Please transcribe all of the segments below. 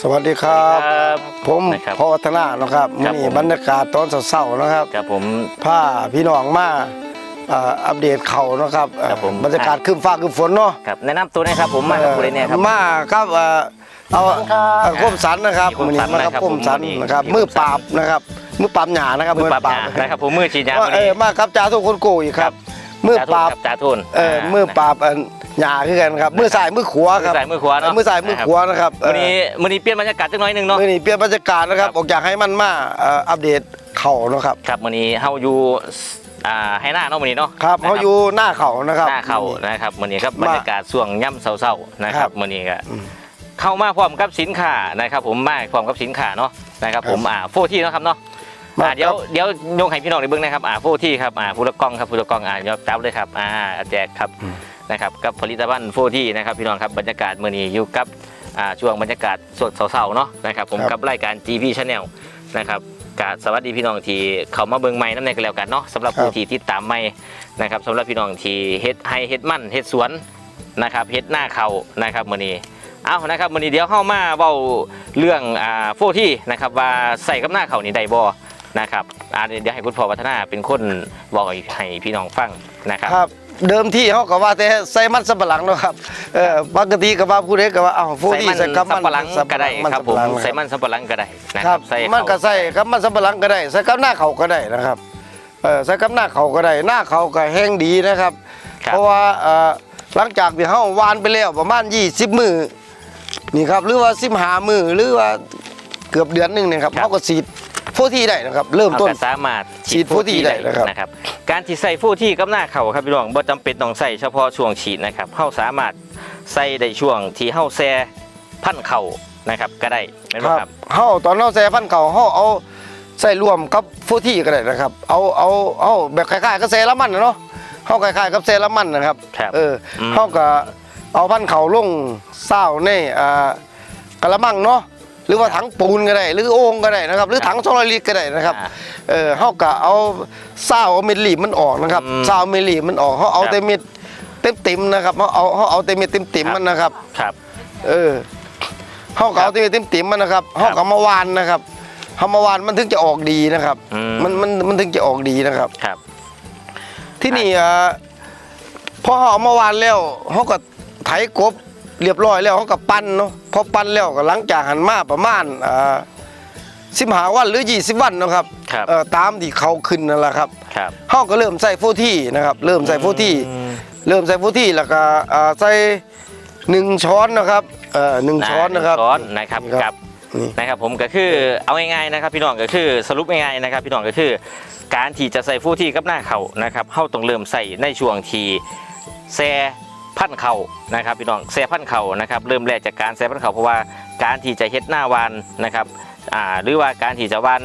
สวัสดีครับ ครับผมนะครับ พ่อวัฒนานะครับครับนี่ผม บรรยากาศตอนเช้าๆนะครับครับผม ผ้าพี่น้องมาเอ่ออัปเดตเขานะครับเอ่อครับผม บรรยากาศคืมฟ้าคืมฝนเนาะครับแนะนำตัวหนะครับผมมากับผู้ใดเนี่ยครับ มาครับเอ่อเอาเอ่อก้มสันนะครับก้มสันมาครับนะครับก้มสันผมนะครับนี่มือปราบนะครับมือปราบหยานะครับมือปราบหนานะครับผมมือฉีดยาว่าเออมาครับจ่าทุกคนโกอีกครับมือปราบจ่าทุนเออมือปราบเอ่อ หยาคือกันครับมือซ้ายมือขวาครับมือซ้ายมือขวาเนอะมือซ้ายมือขวานะครับเอ่วัอนนี้วันนี้เปลี่ยนบรรยากาศจังน้อยหนึงเนาะมื่อนี้เปลี่ยนบรรยากาศนะครับครับออกจากให้มันมาเอ่ออัปเดตเข่านะครับครับวันนี้เฮาอยู่อ่าให้หน้าเนาะวันนี้เนาะครับนะเขาอยู่หน้าเขานะครับหน้าเขานะครับวันนี้ครับมาบรรยากาศช่วงย่ำเศร้าๆนะคครัรับบวันนี้ก็อืมเข้ามาพร้อมกับสินค้านะครับผมมาพร้อมกับสินค้าเนาะนะครับผมอ่าโฟที่เนาะครับเนาะมาอ่าเดี๋ยวครับเดี๋ยวยงให้พี่น้องได้เบิ่งนะครับอ่าโฟที่ครับอ่าผู้ละกล้องครับผู้ละกล้องอ่ายอจับเลยครับอ่าแจกครับอืม นะครับกับผลิตภัณฑ์โฟที่นะครับพี่น้องครับบรรยากาศมื้อนี้อยู่กับอ่าช่วงบรรยากาศสดเศร้าๆเนาะนะครับผมครับกับรายการ GV Channel นะครับกาสวัสดีพี่น้องที่เขามาเบิ่งใหม่นั่นเองก็แล้วกันเนาะสำหรับผู้ที่ติดตามใหม่นะครับสำหรับพี่น้องที่เฮ็ดให้เฮ็ดมั่นเฮ็ดสวนนะครับเฮ็ดหน้าเขานะครับมื้อนี้เอานะครับมื้อนี้เดี๋ยวเข้ามาเว้าเรื่องอ่าโฟที่นะครับว่าใส่กับหน้าเขานี่ได้บ่นะครับอ่าเดี๋ยวให้คุณพ่อวัฒนาเป็นคนบอกให้พี่น้องฟังนะครับครับ เดิมที่เขาก็ว่าแต่ใส่มันสำปะหลังเนาะครับเออปกติก็ว่าผู้ใดก็ว่าอ้าวผู้ใส่ที่มันใส่กับสัมับนปะหลังก็ได้ครับผมสำปะหลังใส่มันสับปะหลังก็ได้นะคครัรับบใส่มันก็เขาใส่กับมันสำปะหลังก็ได้ใส่กับหน้าเขาก็ได้นะครับเออใส่กับหน้าเขาก็ได้หน้าเขาก็แห้งดีนะครับครับเพราะว่าเอ่อหลังจากที่เฮาวานไปแล้วประมาณ20มื้อนี่ครับหรือว่า15มื้อหรือว่าเกือบเดือนหนึงเนี่ยครับเฮาก็ฉีด โฟที่ได้นะครับ เริ่มเอาต้นก็สามารถฉีดฟูที่ได้นะครับ นะครับ การที่ใส่ฟูที่กับหน้าเข่าครับพี่น้องบ่จำเป็นต้องใส่เฉพาะช่วงฉีดนะครับเฮาสามารถใส่ได้ช่วงที่เฮาแซ่พันเข่านะครับก็ได้แม่นบ่ครับ เฮาตอนเฮาใส่พันธุ์เขาเฮาเอาใส่รวมกับฟูที่ก็ได้นะครับ เอาเอาเอาแบบคล้ายๆกับเซรามันนะเนาะเฮาคล้ายๆกับเซรามันนะครับครับเอออม เฮาก็เอาพันธุ์เขาลงเศร้าในอ่ากระมังเนาะห รือว่าถังปูนก็ได้ หรือโอ่งก็ได้นะครับ หรือถัง200ลิตรก็ได้นะครับอ่าเออเฮาก็เอาเศร้าเอาเม็ดหลีบมันออกนะครับอืมเศร้าเม็ดหลีบมันออกเฮาเอาครับแต่เม็ดเต็มๆนะครับเฮาเอาเฮาเอาแต่เม็ดเต็มๆมันนะครับครับ เออเขาก็เอาที่เต็มติ่มๆมันนะครับเขาก็มาวานนะครับเขามาวานมันถึงจะออกดีนะครับอืมันมันมันถึงจะออกดีนะครับครับ ที่นี่อ่าพอเขาเอามาวานแล้วเขาก็ไถกบ เรียบร้อยแล้วเขาก็ปั้นเนาะพอปั้นแล้วก็หลังจากหันมาประมาณอ่าสิบหาวันหรือยี่สิบวันเนาะครับครับเอ่อตามที่เขาขึ้นนั่นแหละครับครับ เขาก็เริ่มใส่โฟที่นะครับ เริ่มใส่โฟที่อืมเริ่มใส่โฟที่แล้วก็อ่าใส่หนึ่งช้อนนะครับเอ่อหนึ่งช้อนนะครับ ช้อนนะครับนี่ครับกับนี่ นะครับผมก็คือเอาง่ายๆนะครับ พี่น้องก็คือสรุปง่ายๆนะครับพี่น้องก็คือ การที่จะใส่ฟูที่กับหน้าเข่านะครับเฮาต้องเริ่มใส่ในช่วงที่แซ่ พันเข่านะครับพี่น้องแซ่พันเข่านะครับเริ่มแรกจากการแซ่พันเข่าเพราะว่าการที่จะเฮ็ดหน้าวานนะครับอ่าหรือว่าการที่จะวาน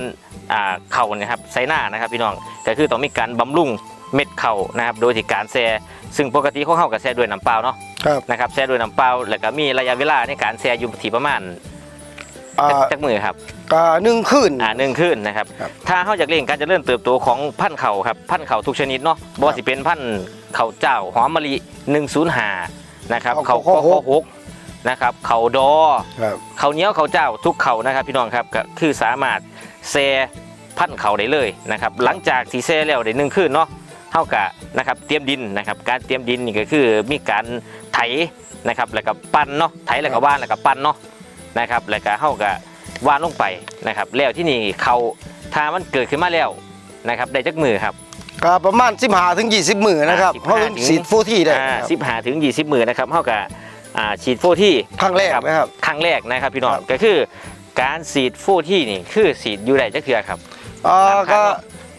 อ่าเข่านะครับใส่หน้านะครับพี่น้องก็คือต้องมีการบำรุงเม็ดเข่านะครับโดยที่การแซ่ซึ่งปกติของเฮาก็แซ่ด้วยน้ำเปล่าเนาะครับนะครับแซ่ด้วยน้ำเปล่าแล้วก็มีระยะเวลาในการแซ่อยู่ที่ประมาณ อ่าจักจักมือครับก็หนึ่งคืนอ่าหนึ่งขึ้นนะครับ ครับถ้าเขาอยากเล่นการเจะเริ่มเติบโตของพันธุ์เขาครับพันธุ์เขาทุกชนิดเนาะบ่ว่าสิเป็นพันธุ์เขาเจ้าหอมมะลิ105นะครับเขาเขาข้ข้ออหกนะครับเขาดอ ครับเขาเหนี้ยวเขาเจ้าทุกเขานะครับพี่น้องครับก็คือสามารถแซ่พันธุ์เขาได้เลยนะครับหลังจากที่แซ่แล้วได้หนึ่งคืนเนาะเท่ากับนะครับเตรียมดินนะครับการเตรียมดินนี่ก็คือมีการไถนะครับแล้วก็ปั้นเนาะไถแล้วก็ว่านแล้วก็ปั้นเนาะ นะครับแล้วก็เท่ากับว่านลงไปนะครับแล้วที่นี่เขาถ้ามันเกิดขึ้นมาแล้วนะครับได้จักมือครับก็ประมาณสิบหาถึงยี่สิบมือนะครับอ่า15เขาถึงถึงสีดฟูที่ได้อ่านะครับสิบหาถึงยี่สิบมือนะครับเท่ากับอ่าฉีดโฟที่ครั้งแรกนะครับครั้งแรกนะครับพี่น้องครับก็คือการฉีดฟูที่นี่คือฉีดอยู่ได้จักเทือครับเอ่อครั้ก็ง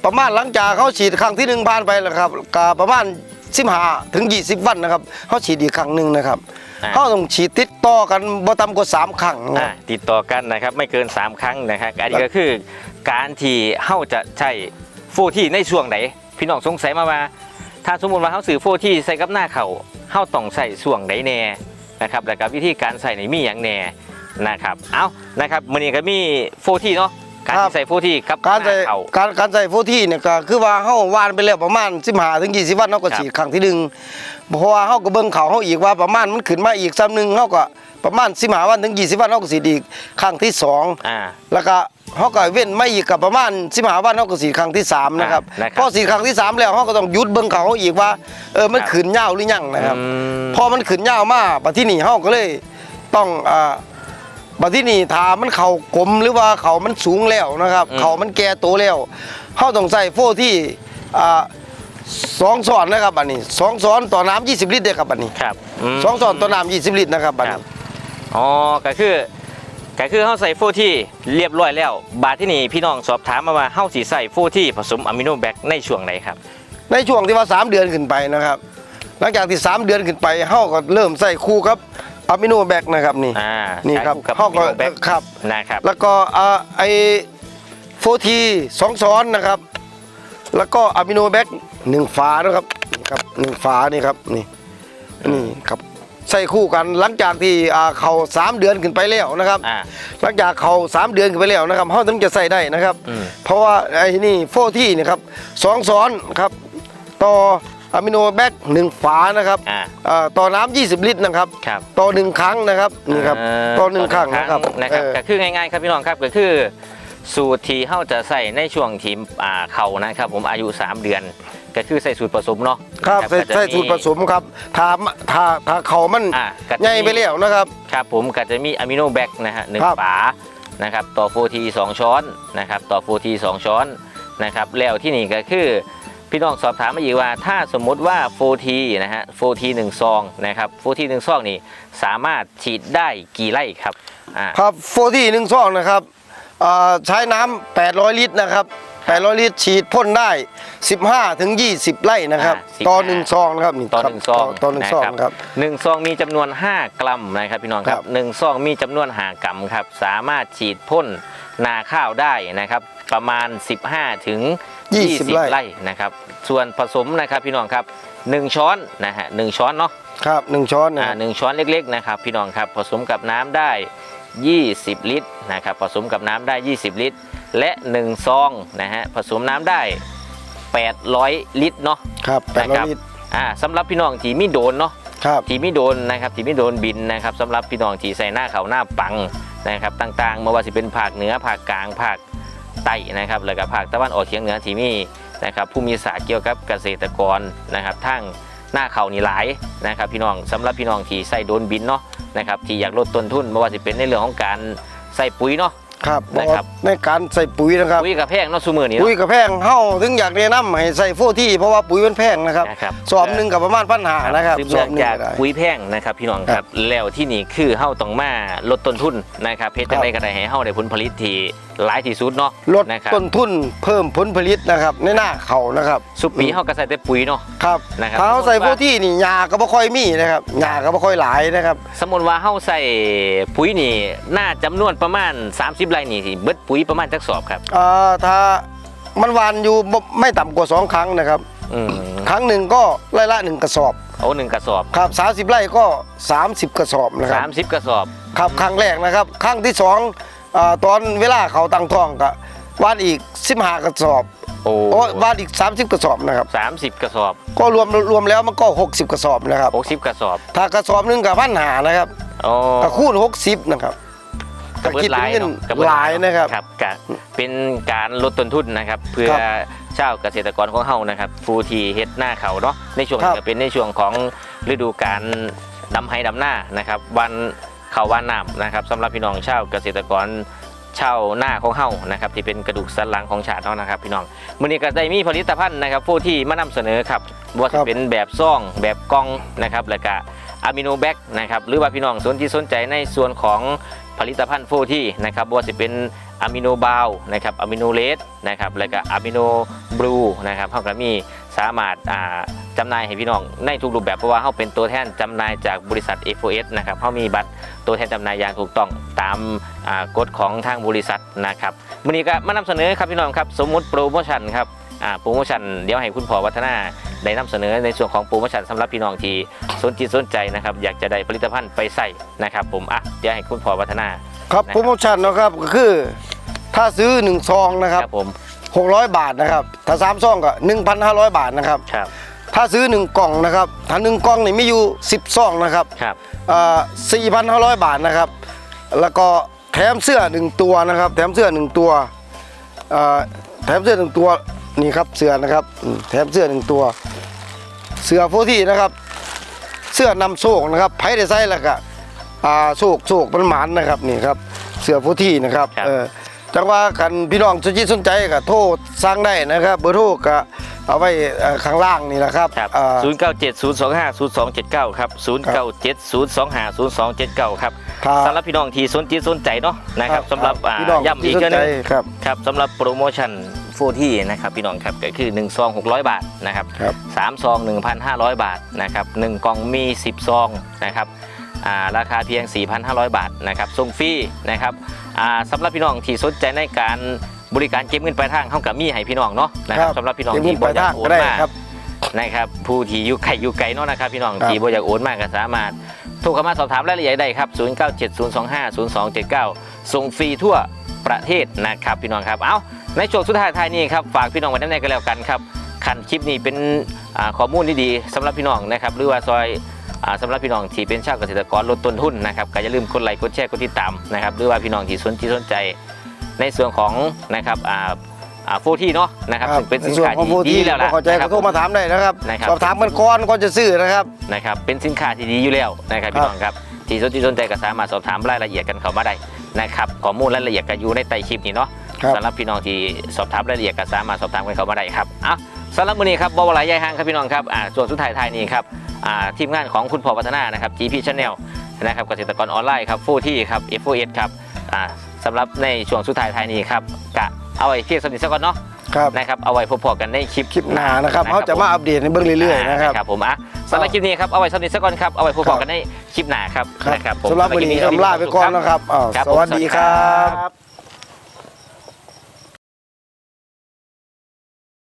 ประมาณหลังจากเขาฉีดครั้งที่หนึ่งผ่านไปแล้วครับก็ประมาณ สิบหาถึงยี่สิบวันนะครับเขาฉีดอีกครั้งหนึ่งนะครับอ่า เขาต้องฉีดติดต่อกันบ่ต่ำกว่าสามครั้งนะ อ่าติดต่อกันนะครับไม่เกิน 3 ครั้งนะครับอันนี้ก็คือการที่เฮาจะใช้ฟูที่ในช่วงไหนพี่น้องสงสัยมาว่า ถ้าสมมุติว่าเฮาซื้อฟูที่ใส่กับหน้าเขาเฮาต้องใส่ช่วงไหนแน่นะครับแล้วก็วิธีการใส่ในมีอย่างแน่นะครับเอานะครับมื้อนี้ก็มีฟูที่เนาะ การที่ใส่ฟูที่กับการหใส่น้าเขาการการใส่ฟูที่เนี่ยก็คือว่าเขาวานไปแล้วประมาณสิบหาถึงยี่สิบวันเขาก็ครับฉีดครั้งที่หนึ่งเพราะว่าเขาก็เบิ่งเขาเขาอีกว่าประมาณมันขึ้นมาอีกซ้ำหนึ่งเขาก็ประมาณ15วันถึง20วันเฮาก็สิอีกครั้งที่สองอ่าแล้วก็เขาก็เว้นไม่อีกกับประมาณสิบหาวันเขาก็สีดครั้งที่สามนะครับอ่านะครับพอสีดครั้งที่สามแล้วเขาก็ต้องหยุดเบิ่งเขาอีกว่าเออมันครับขืนเหย้าหรือยังนะครับอืมพอมันขืนเหย้ามาบัดที่นี่เขาก็เลยต้องอ่า บัดที่นี่ถ้ามันเขากลมหรือว่าเขามันสูงแล้วนะครับอืมเขามันแก่โตแล้วเขาต้องใส่โฟที่อ่าสองซ้อนนะครับอันนี้สองซ้อนต่อน้ำ20ลิตรเด้อครับอันนี้ครับมสองซ้อนต่อน้ำ20ลิตรนะครับอันครันี้บอ๋อก็คือก็คือเฮาใส่ฟูที่เรียบร้อยแล้ว บาดที่นี่พี่น้องสอบถามมาว่าเฮาสิใส่ฟูที่ผสมอะมิโนแบคในช่วงไหนครับ ในในช่วงที่ว่า 3 เดือนขึ้นไปนะครับ หลังจากที่ 3 เดือนขึ้นไปเฮาก็เริ่มใส่คู่ครับ อะมิโนแบคนะครับนี่อ่านี่ใช้ครับกับเฮาอะมิก็โนแบคครับนะครับ แล้วก็อ่าไอโฟทีสองซ้อนนะครับ แล้วก็อะมิโนแบคหนึ่งฝานะครับนี่ครับหนึ่งฝานี่ครับนี่นี่ครับใส่คู่กันหลังจากที่อ่าเขาสามเดือนขึ้นไปแล้วนะครับอ่าหลังจากเขาสามเดือนขึ้นไปแล้วนะครับเขาถึงจะใส่ได้นะครับอืมเพราะว่าไอ้นี่โฟที่นี่ครับสองซ้อนครับต่อ อะมิโนแบคหนึ่งฝานะครับอ่าอ่าต่อน้ำ20 ลิตรนะครับ ครับต่อหนึ่งครั้งนะครับนี่ครับเต่อหนึ่งครั้งนะครับนะครับ เออ ก็คือง่ายๆครับพี่น้องครับก็คือสูตรที่เฮาจะใส่ในช่วงที่อ่าเขานะครับผมอายุ 3 เดือน ก็คือใส่สูตรผสมเนาะครับนะใส่ก็จะใส่สูตรผสมครับถ้าถ้าถ้าเขามันอ่าก็จะใหญ่ไปแล้วนะครับ ครับผมก็จะมีอะมิโนแบคนะฮะหนึ่งครับฝานะครับต่อโฟทีสองช้อนนะครับต่อโฟทีสองช้อนนะครับแล้วที่นี่ก็คือ พี่น้องสอบถามมาอีกว่า ถ้าสมมุติว่าโฟทีนะฮะโฟทีหนึ่งซองนะครับโฟทีหนึ่งซองนี่สามารถฉีดได้กี่ไร่ครับอ่าครับโฟที่หนึ่งซองนะครับอ่าใช้น้ำ800 ลิตรนะครับ800 ลิตรฉีดพ่นได้ 15 ถึง 20 ไร่นะครับอ่าต่อ15หนึ่งซองนะครับนี่ต่อคหรับนึ่งซองต่อหนึ่งซองครับหนึ่งซองมีจำนวน 5 กรัมนะครับพี่น้องคครัรับบหนึ่งซองมีจำนวนหากรัมครับสามารถฉีดพ่นนาข้าวได้นะครับประมาณ 15 ถึง 20 20ไร่นะครับ ส่วนผสมนะครับพี่น้องครับหนึ่งช้อนนะฮะหนึ่งช้อนเนาะครับหนึ่งช้อนนะอ่าครับหนึ่งช้อนเล็กๆนะครับพี่น้องครับผสมกับน้ำได้ 20 ลิตรนะครับผสมกับน้ำได้ 20 ลิตร และ 1 ซองนะฮะผสมน้ำได้ 800 ลิตรเนาะ ครับนะครับ800ลิตรอ่าสำหรับพี่น้องที่มีโดนเนาะ ครับ ที่ไม่โดนนะครับที่ไม่โดนบินนะครับสำหรับพี่น้องที่ใส่หน้าเขาวหน้าปังนะครับต่างๆไม่ว่าจะเป็นภาคเหนือภาคกลางภาค ใต้นะครับแล้วก็ภาคตะวันออกเฉียงเหนือที่มีนะครับผู้มีศาสตร์เกี่ยวกับเกษตรกรนะครับทั้งหน้าเขานี่หลายนะครับพี่น้องสำหรับพี่น้องที่ใส่โดนบินเนาะนะครับที่อยากลดต้นทุนไม่ว่าจะเป็นในเรื่องของการใส่ปุ๋ยเนาะ ครับนะครับในการใส่ปุ๋ยนะครับปุ๋ยกับแพงเนาะซูมือนี้ปุ๋ยเนาะกับแพงเฮาถึงอยากแนะนำให้ใส่โฟที่เพราะว่าปุ๋ยมันแพงนะครับนะครับสอบหนึ่งกับประมาณปัญหานะครับสืบสเนื่ออบงหนึ่งจากก็ได้ปุ๋ยแพงนะครับพี่น้องคครัรับบแล้วที่นี่คือเฮาต้องมาลดต้นทุนนะครับเพชรจังครับไดก็ได้ให้เฮาได้ผลผลิตที่หลายที่สุดเนาะลดนะครับต้นทุนเพิ่มผลผลิตนะครับในหน้าเขานะครับสุปีเฮาก็ใส่แต่ปุ๋ยเนาะครับนะครับถ้าเขาใส่สมมุติโฟว่าที่นี่ยาก็บ่ค่อยมีนะครับยาก็บ่ค่อยหลายนะครับ สมมติว่าเฮาใส่ปุ๋ยนี่น่าจำนวนประมาณ 30ไร่นี่สิเบิดปุ๋ยประมาณจักสอบครับเอ่อถ้ามันหวานอยู่บ่ไม่ต่ำกว่าสองครั้งนะครับ อืมครั้งหนึ่งก็ไร่ละหนึ่งกระสอบ เอาหนึ่งกระสอบครับ30ไร่ก็ 30 กระสอบนะครับ 30 กระสอบ ครับครั้งแรกนะครับครั้งที่สองเอ่อตอนเวลาเขาตั้งท้องก็วานอีก15กระสอบโอ้โอ้วานอีก 30 กระสอบนะครับ สามสิบกระสอบก็รวมรวมแล้วมันก็ 60 กระสอบนะครับ 60กระสอบถ้ากระสอบหนึงกับพันหานะครับโอ้ก็คูณ60นะครับ กระเบิดหลายคิดเนาะเป็นกระเบิดหลายนะครับครับกะเป็นการลดต้นทุนนะครับ เพื่อครับชาวเกษตรกรของเฮานะครับฟูทีเฮ็ดหน้าเขาเนาะในช่วงครับนี้ก็เป็นในช่วงของฤดูการดำไห้ดำหน้านะครับ วันเขาวันน้ำนะครับสำหรับพี่น้องชาวเกษตรกรชาวหน้าของเฮานะครับที่เป็นกระดูกสันหลังของชาติเฮานะครับ พี่น้องมื้อนี้ก็ได้มีผลิตภัณฑ์นะครับฟูที่มานำเสนอครับบ่ว่าครัจะบเป็นแบบซ่องแบบกล่องนะครับแล้วก็อะมิโนแบคนะครับหรือว่าพี่น้องสนที่สนใจในส่วนของ ผลิตภัณฑ์โฟที่นะครับบว่าจะเป็นอะมิโนบาวนะครับอะมิโนเลสนะครับแล้วก็อะมิโนบลูนะครับเขาก็มีสามารถอ่าจำหน่ายให้พี่น้องในทุกรูปแบบเพราะว่าเขาเป็นตัวแทนจำหน่ายจากบริษัท F4S นะครับเขามีบัตรตัวแทนจำหน่ายอย่างถูกต้องตามกฎของทางบริษัทนะครับวันนี้ก็มานำเสนอครับพี่น้องครับสมมุติโปรโมชั่นครับ โปรโมชั่นเดี๋ยวให้คุณพ่อวัฒนาได้นำเสนอในส่วนของโปรโมชั่นสำหรับพี่น้องที่สนจิตสนใจนะครับอยากจะได้ผลิตภัณฑ์ไปใส่นะครับ ผมอะเดี๋ยวให้คุณพ่อวัฒนาครับนะครับโปรโมชั่นนะครับก็คือ ถ้าซื้อ1ซองนะครับครับผม600 บาทนะครับ ถ้า3ซองก็ 1,500 บาทนะครับครับถ้าซื้อหนึ่งกล่องนะครับถ้าหนึ่งกล่องนี่มีอยู่ 10ซองนะครับครับสี่พันห้าร้อยบาทนะครับ แล้วก็แถมเสื้อหนึ่งตัวนะครับ แถมเสื้อหนึ่งตัวเอ่อแถมเสื้อหนึ่งตัว นี่ครับเสื้อนะครับอืมแถมเสื้อหนึ่งตัว เสื้อโฟที่นะครับ เสื้อนำโชคนะครับไผ่ได้ใส่แล้วก็อ่าโชคโชคมันหมานนะครับนี่ครับเสื้อโฟที่นะครับครับเออจังว่ากันพี่น้องสนใจสนใจก็โทรสั่งได้นะครับ เบอร์โทรก็เอาไว้เอ่อข้างล่างนี่แหละครับครับอ่าศูนย์เก้าเจ็ดศูนย์สองห้าศูนย์สองเจ็ดเก้าครับศูนย์เก้าเจ็ดศูนย์สองห้าศูนย์สองเจ็ดเก้าครับครับสำหรับพี่น้องที่สนใจสนใจเนาะนะครับสำหรับอ่าพี่น้องย้ำอีที่กสนเทื่อใจนึงครับครับสำหรับโปรโมชั่น โฟที่นะครับพี่น้องครับก็คือ1ซอง600 บาทนะครับครับ สามซอง 1,500 บาทนะครับหนึ่งกล่องมี 10 ซองนะครับอ่าราคาเพียง 4,500 บาทนะครับส่งฟรีนะครับอ่าสำหรับพี่น้องที่สนใจในการบริการเก็บเงินปลายทางเข้ากับมีให้พี่น้องเนาะนะครับสำหรับพี่น้องเก็บเงิที่นบ่ปลายอยาทากงโอก็นได้มา ครับ นะครับผู้ที่อยู่ไกลอยู่ไกลเนาะนะครับพี่น้องครับที่บ่อยากโอนมากก็สามารถโทรเข้ามาสอบถามรายละเอียดได้ครับ 0970250279 ส่งฟรีทั่วประเทศนะครับพี่น้องครับ เอา ในช่วงสุดท้ายท้ายนี้ครับฝากพี่น้องไว้ด้านในกันแล้วกันครับคันคลิปนี้เป็นอ่าข้อมูลที่ดีสำหรับพี่น้องนะครับหรือว่าซอยอ่าสำหรับพี่น้องที่เป็นชาวเกษตรกรลดต้นทุนนะครับก็อย่าลืมกดไลค์กดแชร์กดติดตามนะครับหรือว่าพี่น้องที่สนใจสนใจในส่วนของนะครับอ่าอ่าโฟที่เนาะนะครับซึ่งเป็นสินค้าของที่ผู้ดีที่แล้วล่ะเข้าใจนะคก็รับโทรมาถามได้นะครับนะครับสอบถามกันก่อนก่อนจะซื้อนะครับนะครับเป็นสินค้าที่ดีอยู่แล้วนะครับพี่น้องครับที่สนใจสนใจก็สามารถสอบถามรายละเอียดกันเข้ามาได้นะครับข้อมูลรายละเอียดก็อยู่ในใต้คลิปนี้เนาะ ครับ สำหรับพี่น้องที่สอบถามรายละเอียดก็สามารถสอบถามกันเข้ามาได้ครับเอาสำหรับวันนี้ครับบวรายยายห้างครับพี่น้องครับอ่าส่วนสุดท้ายท้ายนี้ครับอ่าทีมงานของคุณพ่อพัฒนานะครับ GP Channel นะครับเกษตรกรออนไลน์ครับฟูที่ครับ f o s ครับอ่าสำหรับในช่วงสุดท้ายท้ายนี้ครับกะเอาไว้เพียงสนิทสักก่อนเนาะครับนะครับเอาไว้พบๆกันในคลิปคลิปหน้านะครับเขาจะมาอัปเดตให้เบิ่งเรื่อยๆนะครับครับผมอะสำหรับคลิปนี้ครับเอาไว้สนิทสักก่อนครับเอาไว้พบกันในคลิปหน้าครับครับนะครับผมสำหรับวันนี้อำลาไปก่อนนะครับอ้าวครับสวัสดีครับครับ